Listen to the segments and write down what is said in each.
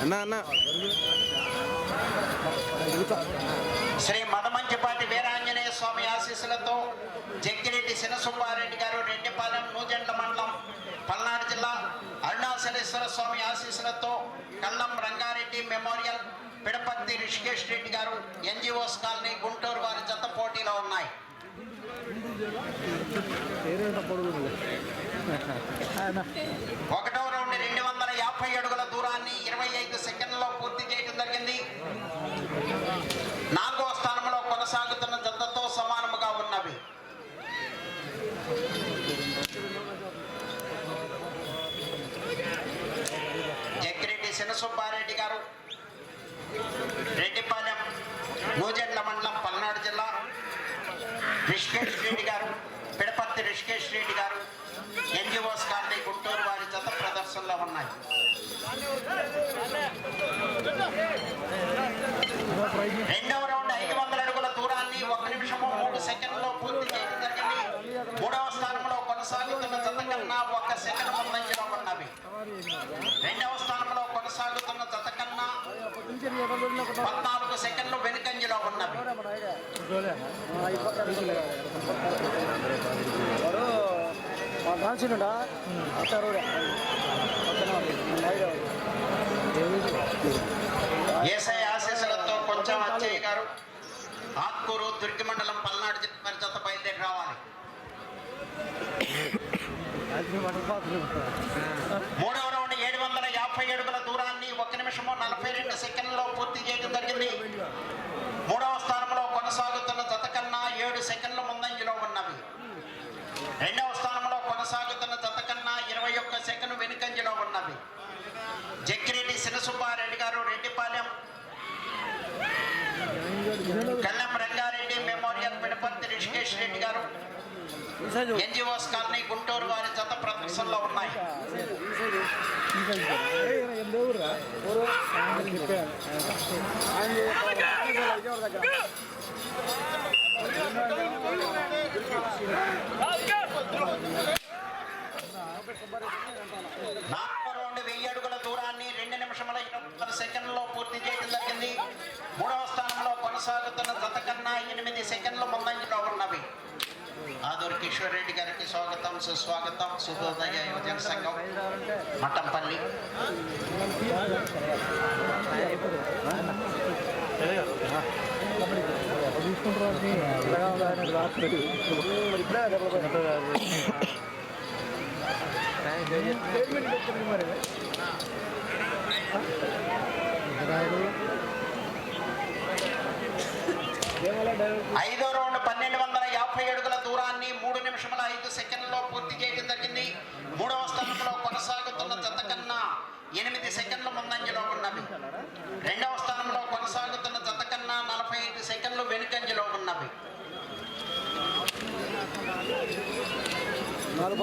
అన్న అన్న శ్రీ మదమంచిపాటి వీరాంజనేయ స్వామి ఆశీస్సులతో జగ్గిరెడ్డి శనసుబ్బారెడ్డి గారు రెడ్డిపాలెం నూజెండ్ల మండలం పల్నాడు జిల్లా అరుణాచలేశ్వర స్వామి ఆశీస్సులతో Kallam Rangareddy memorial Pidaparthi Rishikesh Reddy garu NGOs colony Guntur వారి జత పోటీలో ఉన్నాయి ఒకటో రౌండ్ రెండు వందల యాభై అడుగుల దూరాన్ని ఇరవై ఐదు సెకండ్లలో పూర్తి చేయడం జరిగింది. నాలుగో స్థానంలో కొనసాగుతున్న జతతో సమానముగా ఉన్నవి. ఎక్కిరెడ్డి శనసుబ్బారెడ్డి గారు రెడ్డిపాలెం నూజెండ్ల మండలం పల్నాడు జిల్లా రిషికేష్ రెడ్డి గారు పిడపర్తి రిషికేష్ రెడ్డి గారు ఎన్జిఓస్ కాలనీ గుంటూరు వారి జత ప్రదర్శనలో ఉన్నాయి రెండవ రౌండ్ ఐదు వందల అడుగుల దూరాన్ని ఒక నిమిషము మూడు సెకండ్లో పూర్తి చేయడం జరిగింది. మూడవ స్థానంలో కొనసాగుతున్న జత కన్నా ఒక సెకండ్ ముందంజలో ఉన్నవి. రెండవ స్థానంలో కొనసాగుతున్న జత కన్నా పద్నాలుగు సెకండ్లు వెనుకంజలో ఉన్నవి. కాల్చిండా అత్తారోడే ఏసఐ ఆశీస్సులతో కొంచెం అచ్చయ్య గారు. ఆత్కూరు దుర్గి మండలం పల్నాడు జిల్లా వారి జత బయలుదేరి రావాలి. మూడవ రౌండ్ ఏడు వందల యాభై అడుగుల దూరాన్ని ఒక నిమిషము నలభై రెండు సెకండ్లో పూర్తి చేయడం జరిగింది. మూడవ స్థానంలో కొనసాగుతున్న జత కన్నా ఏడు సెకండ్ల ముందంజలో ఉన్నవి. రెండవ స్థానంలో కొనసాగుతున్న జత కన్నా ఇరవై ఒక్క సెకండ్ వెనుకంజలో ఉన్నవి జక్కిరెడ్డి శినసుబ్బారెడ్డి గారు రెడ్డిపాలెం కల్లం రంగారెడ్డి మెమోరియల్ పిడపర్తి రిషికేష్ రెడ్డి గారు. ఎన్జిఓస్ కాలనీ గుంటూరు వారి జత ప్రదర్శనలో ఉన్నాయి. వెయ్యి అడుగుల దూరాన్ని రెండు నిమిషముల ఇరవై ఒక్క సెకండ్లో పూర్తి చేయడం జరిగింది. మూడవ స్థానంలో కొనసాగుతున్న జత కన్నా ఎనిమిది సెకండ్లు ముందంజలో ఉన్నవి ఆదూరు కిషోర్ రెడ్డి గారికి స్వాగతం సుస్వాగతం. శుభోదయ యువజన సంఘం మఠంపల్లి. ఐదో రౌండ్ పన్నెండు వందల యాభై అడుగుల దూరాన్ని మూడు నిమిషముల ఐదు సెకండ్లలో పూర్తి చేయడం జరిగింది. మూడవ స్థానంలో కొనసాగుతున్న జత కన్నా ఎనిమిది సెకండ్ల ముందంజలో ఉన్నవి. రెండవ స్థానంలో కొనసాగుతున్న జత కన్నా నలభై ఐదు సెకండ్లు వెనుకంజలో ఉన్నవి. నాలుగు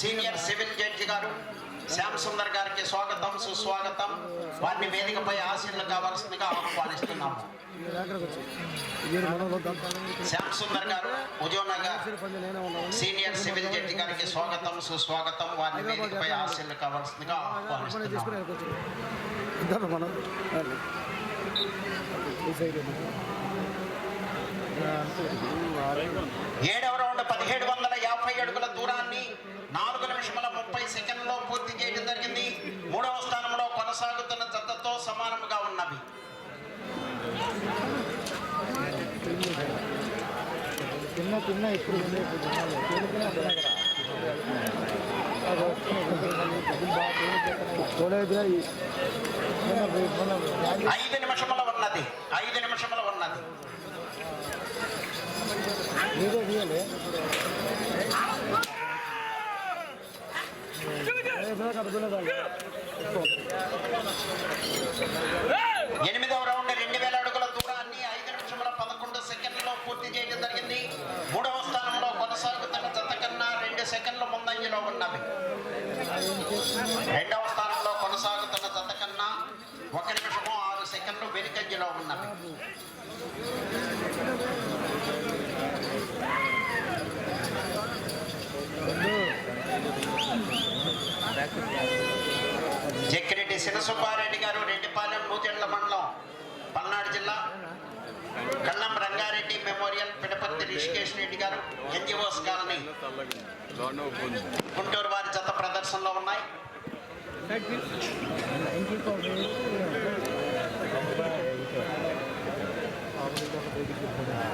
సీనియర్ సివిల్ జడ్జి గారు శ్యామ్ సుందర్ గారికి స్వాగతం సుస్వాగతం. వారిని వేదికపై ఆశీర్లు కావాల్సిందిగా ఆహ్వానిస్తున్నాము. శ్యామ్ సుందర్ గారు హుజూర్ సీనియర్ సివిల్ జడ్జి గారికి స్వాగతం సుస్వాగతం. వారిని వేదికపై ఆశీర్లు కావాల్సిందిగా ఆహ్వానిస్తున్నాము. ఏడవ రౌండ్ పదిహేడు వందల యాభై అడుగుల దూరాన్ని నాలుగు నిమిషముల ముప్పై సెకండ్లో పూర్తి చేయడం జరిగింది. మూడవ స్థానంలో కొనసాగుతున్న జతతో సమానముగా ఉన్నవి. తిన్న తిన్న ఇప్పుడు ఐదు నిమిషముల ఉన్నది. ఐదు నిమిషముల ఉన్నది. টাকা గుంటూరు వారి జత ప్రదర్శనలో ఉన్నాయి.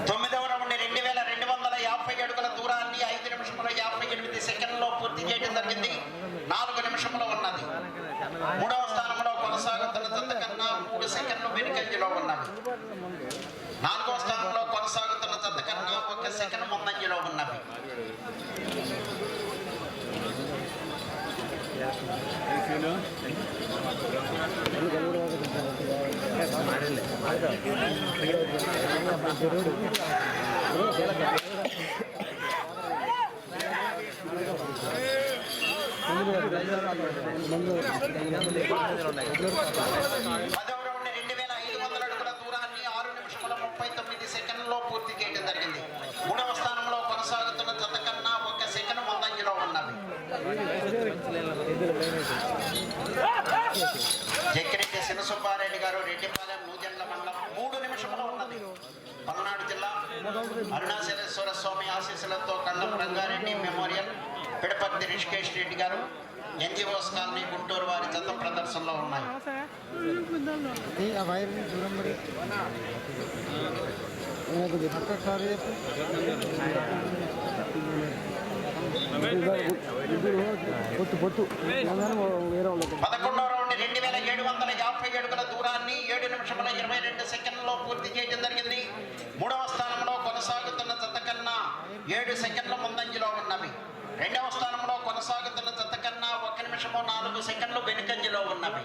తొమ్మిదవ రౌండ్ రెండు వేల రెండు వందల యాభై అడుగుల దూరాన్ని ఐదు నిమిషముల యాభై ఎనిమిది సెకండ్లో పూర్తి చేయడం జరిగింది. నాలుగు నిమిషంలో ఉన్నది. మూడవ స్థానంలో కొనసాగుతున్న జత కన్నా మూడు సెకండ్లు వెనుకంజలో ఉన్నది నాలుగవ స్థానంలో కొనసాగుతున్న జత కన్నా ఒక సెకండ్ ముందంజలో ఉన్నవి పదవ రౌండ్ రెండు వేల ఐదు వందల అడుగుల దూరాన్ని ఆరు నిమిషముల ముప్పై తొమ్మిది సెకండ్లో పూర్తి చేయడం జరిగింది మూడవ స్థానంలో కొనసాగుతున్న జత కన్నా ఒక సెకండ్ ముందంజలో ఉన్నవి జక్కిరెడ్డి శివసుబ్బారెడ్డి గారు రెడ్డిపాలెం నూజెండ్ల మండలం మూడు నిమిషములు ఉన్నది. పల్నాడు జిల్లా అరుణాచలేశ్వర స్వామి ఆశీస్సులతో Kallam Rangareddy memorial Pidaparthi Rishikesh Reddy garu NGOs colony Guntur వారి చెత్త ప్రదర్శనలో ఉన్నాయి. పదకొండవ రెండు వేల ఏడు వందల యాభై అడుగుల దూరాన్ని ఏడు నిమిషముల ఇరవై రెండు సెకండ్లలో పూర్తి చేయడం జరిగింది. మూడవ స్థానంలో కొనసాగుతున్న జత కన్నా ఏడు సెకండ్ల ముందంజలో ఉన్నవి. రెండవ స్థానంలో కొనసాగుతున్న జత కన్నా ఒక నిమిషము నాలుగు సెకండ్లు వెనుకంజలో ఉన్నవి.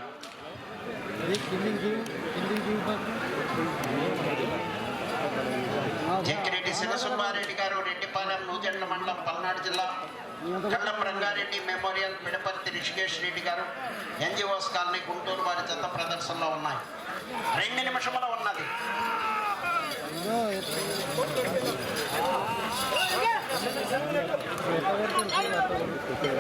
జంకిరెడ్డి కిందికి శివసుబ్బారెడ్డి గారు రెడ్డిపాలెం నూజెండ్ల మండలం పల్నాడు జిల్లా కళ్ళం రంగారెడ్డి మెమోరియల్ మిడపర్తి రిషికేష్ రెడ్డి గారు ఎన్జిఓస్ కాలనీ గుంటూరు వారి చెత్త ప్రదర్శనలో ఉన్నాయి. రెండు నిమిషముల ఉన్నది.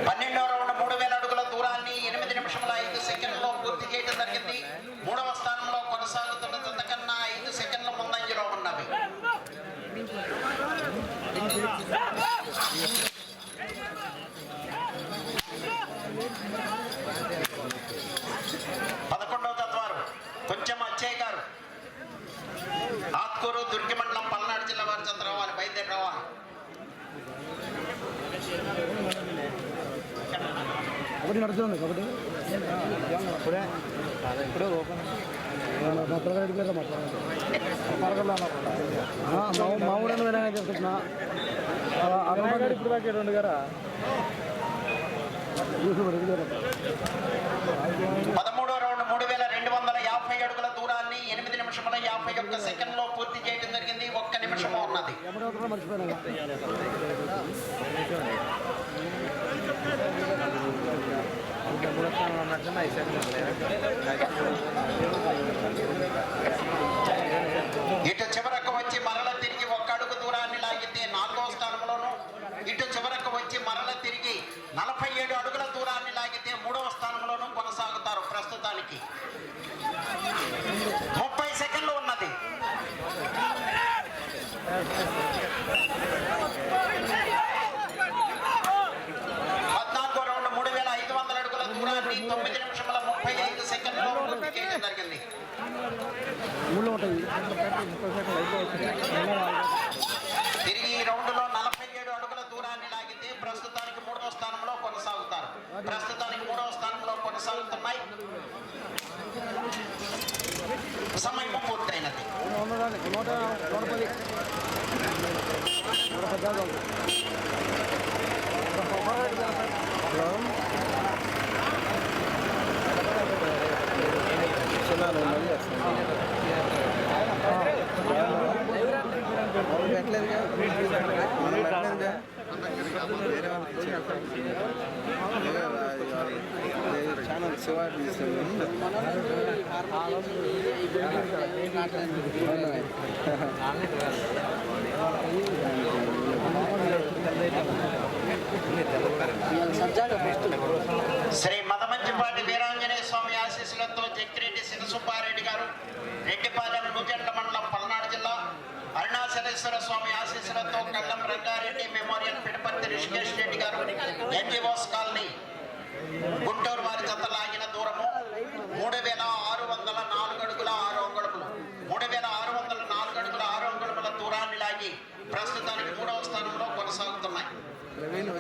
పన్నెండో రౌండ్ మూడు వేల అడుగుల దూరాన్ని ఎనిమిది నిమిషముల ఐదు సెకండ్లో పూర్తి చేయడం జరిగింది. మూడవ స్థానంలో కొనసాగుతున్న చెందకన్నా ఐదు సెకండ్ల ముందంజలో ఉన్నవి పదకొండవ తత్వారు కొంచెం అచ్చయ్య గారు ఆత్కూరు దుర్గి మండలం పల్నాడు జిల్లా వారి చెంత రావాలి బయలుదేరి రావాలి ఒకటి నడుస్తుంది ఒకటి. ఇప్పుడే? ఇప్పుడే ఓపెన్. మా పేరు మాట్లాడాలి మా ఊడని విధంగా చెప్తున్నా అరవై ఇప్పుడు దాకా రెండు గారా పదమూడో రౌండ్ మూడు వేల రెండు వందల యాభై అడుగుల దూరాన్ని ఎనిమిది నిమిషముల యాభై ఒక్క సెకండ్లో పూర్తి చేయడం జరిగింది ఒక్క నిమిషము ఉన్నది ఎప్పుడో మర్చిపోయినా ఇటు చివరకు వచ్చి మరల తిరిగి ఒక్క అడుగు దూరాన్ని లాగితే నాలుగో స్థానంలోను ఇటు చివరకు వచ్చి మరల తిరిగి నలభై ఏడు అడుగుల దూరాన్ని లాగితే మూడవ స్థానంలోను కొనసాగుతారు ప్రస్తుతానికి ముప్పై సెకండ్లు ఉన్నది పద్నాలుగో రౌండ్ మూడు వేల ఐదు వందల అడుగుల దూరాన్ని తొమ్మిది నిమిషముల ముప్పై ఐదు సెకండ్లో పూర్తి చేయడం జరిగింది ఊళ్ళో ఉంటాయి ముప్పై సెకండ్ అయిపోవచ్చు తిరిగి ఈ రౌండ్లో నలభై ఏడు అడుగుల దూరాన్ని లాగితే ప్రస్తుతానికి మూడవ స్థానంలో కొనసాగుతారు. ప్రస్తుతానికి మూడవ స్థానంలో కొనసాగుతున్నాయి. సమయం పూర్తయినది. హలో. శ్రీ మదమంచిపాటి వీరాంజనేయ స్వామి ఆశీస్సులతో జక్కిరెడ్డి శివసుబ్బారెడ్డి గారు రెడ్డిపాలెం నూజెండ్ల మండలం పల్నాడు జిల్లా అరుణాచలేశ్వర స్వామి ఆశీస్సులతో కళ్ళం రంగారెడ్డి మెమోరియల్ పిడపర్తి రిషికేష్ రెడ్డి గారు ఎన్జిఓస్ కాలనీ గుంటూరు వారి జత లాగిన దూరము మూడు వేల ఆరు వందల నాలుగు